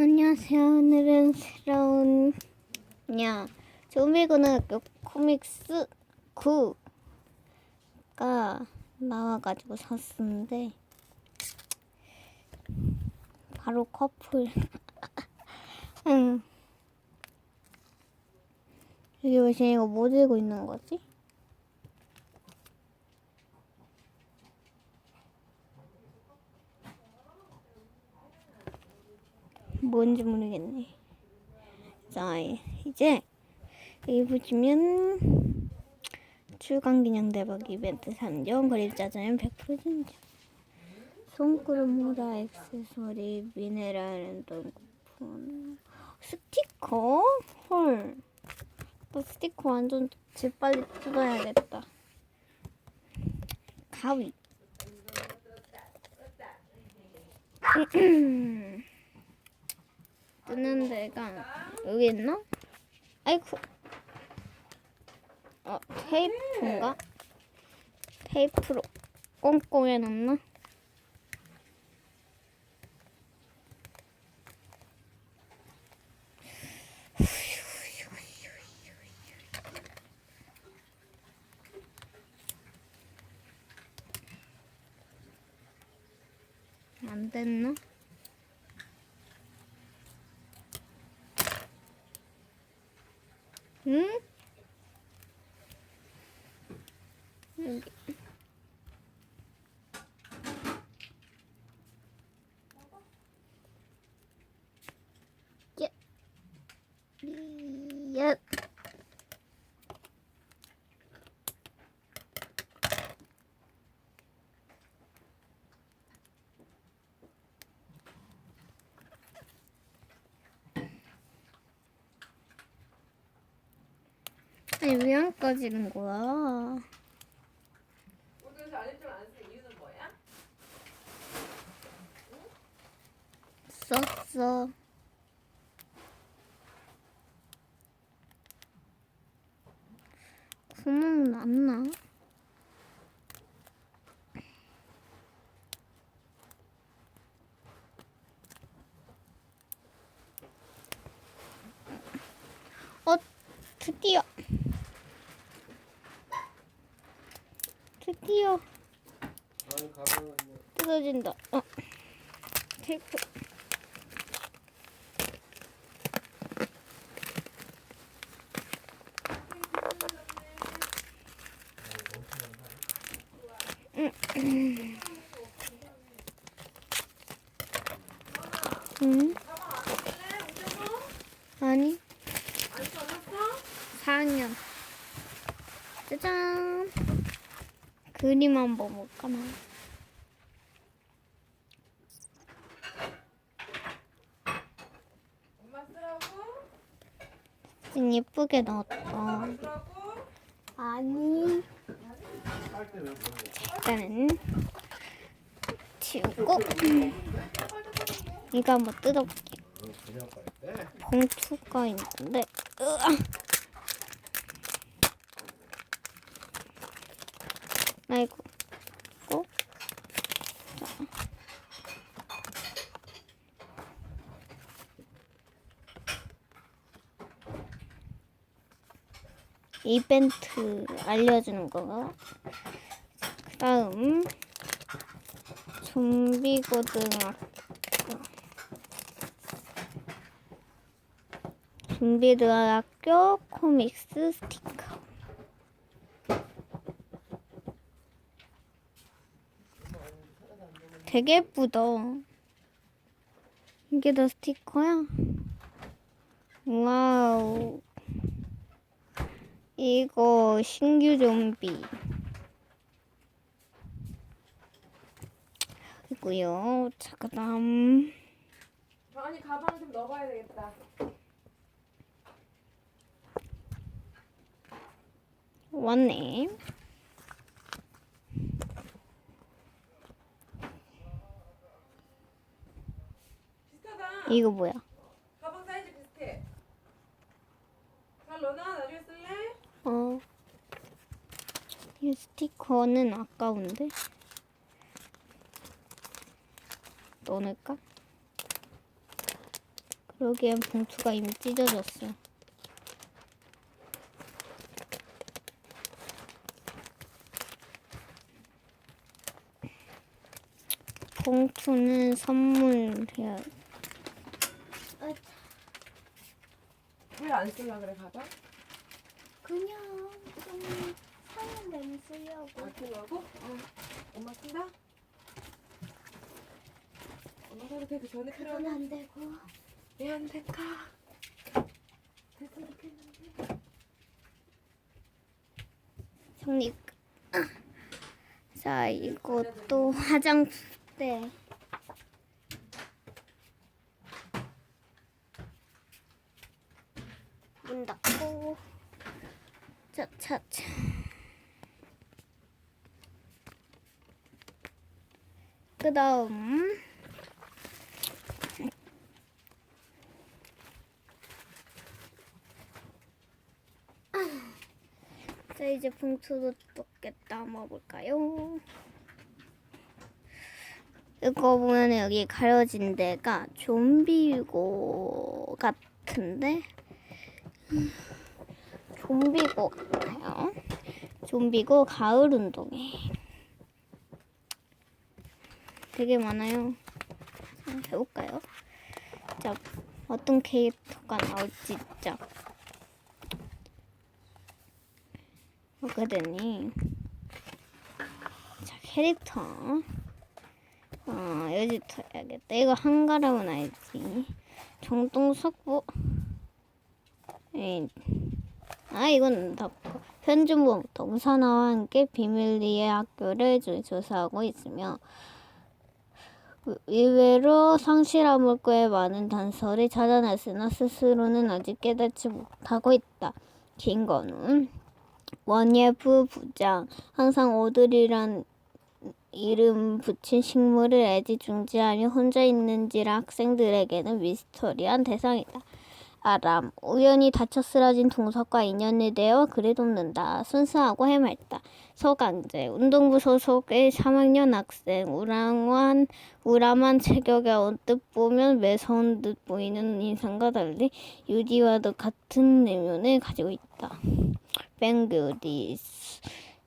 안녕하세요. 오늘은 새로운 냐 좀비고등학교 코믹스 9가 나와가지고 샀었는데 바로 커플. 응. 여기 왜 이거 뭐 들고 있는 거지? 뭔지 모르겠네. 자, 이제 여기 보시면 출강기념 대박 이벤트 3종 그림자전은 100% 진정 손그릇 모자 액세서리 미네랄 랜덤 스티커? 헐. 나 스티커 완전 재빨리 뜯어야겠다. 가위. 뜨는 데가 여기 있나? 아이쿠. 어, 테이프인가? 테이프로 꽁꽁 해놨나? 안 됐나? 응? 여기. 야. 야. 아니 왜안 꺼지는 거야? 뭐야? 썼어. 구멍 났나? 어, 드디어. 가방은 뜯어진다. 어. 테이프. 응? 아니, 안 써놨어? 4학년. 짜잔. 그림 한번 볼까 나. 엄마 쓰라고? 진 예쁘게 나왔다. 쓰라고? 아니. 일단은 치우고 이거 한번 뜯어볼게. 봉투가 있는데 으아. 아이고. 고. 이벤트 알려주는 거가 그 다음. 좀비 고등학교. 좀비 고등학교 코믹스 스티커 되게 예쁘다 이게 다 스티커야? 와우 이거 신규 좀비 이고요. 자, 그다음 정한이 가방을 좀 넣어봐야 되겠다. 왔네. 비슷하다. 이거 뭐야? 가방 사이즈 비슷해. 잘 넣어놔. 나중에 쓸래? 어. 이 스티커는 아까운데. 넣을까? 여기엔 봉투가 이미 찢어졌어. 봉투는 선물해야 왜 안 쓸라 그래 가방? 그냥 좀 사용 내면 쓰려고. 아끼려고? 어. 엄마 쓴다? 엄마 사도 돼그 전에 그건 필요하면 안 되고. 왜안 될까? 됐으면 좋겠는데. 정리. 자, 이것도 화장대. 문 닫고. 자, 자, 자. 그 다음. 자, 이제 봉투도 몇개 담아볼까요? 이거 보면 여기 가려진 데가 좀비고 같은데? 좀비고 같아요. 좀비고 가을 운동회. 되게 많아요. 자, 해볼까요? 자, 어떤 캐릭터가 나올지 자 보거든요. 자, 캐릭터. 어, 여기부터 해야겠다. 이거 한가람은 알지. 정동석부. 에이. 아, 이건 다 현준부부터 우산화와 함께 비밀리에 학교를 조- 조사하고 있으며 의외로 성실한 물고의 많은 단서를 찾아냈으나 스스로는 아직 깨닫지 못하고 있다. 김건우 원예부 부장 항상 오들이란 이름 붙인 식물을 애지중지하며 혼자 있는지라 학생들에게는 미스터리한 대상이다. 아람 우연히 다쳐 쓰러진 동석과 인연이 되어 글을 돕는다. 순수하고 해맑다. 서강재 운동부 소속의 3학년 학생 우랑한 우람한 체격에 언뜻 보면 매서운 듯 보이는 인상과 달리 유디와도 같은 내면을 가지고 있다. 뱅그디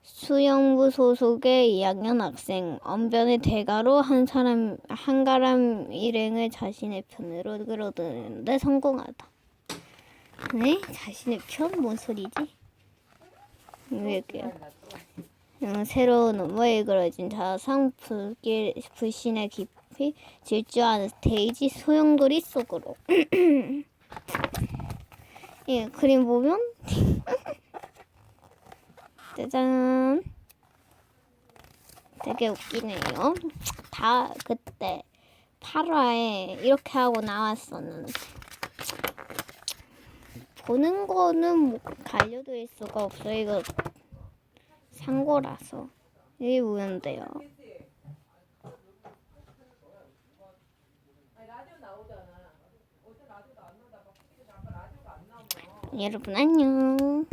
수영부 소속의 2학년 학생 언변의 대가로 한 사람 한가람 일행을 자신의 편으로 끌어들이는데 성공하다. 네? 자신의 편? 뭔 소리지? 왜 이렇게요? 음, 새로운 음모에 그려진 자상 불길, 불신의 깊이 질주하는 스테이지 소용돌이 속으로 예, 그림 보면 짜잔 되게 웃기네요 다 그때 8화에 이렇게 하고 나왔었는데 보는 거는 뭐 알려드릴 수가 없어요. 이거 산 거라서. 이게 나오면 여러분 안녕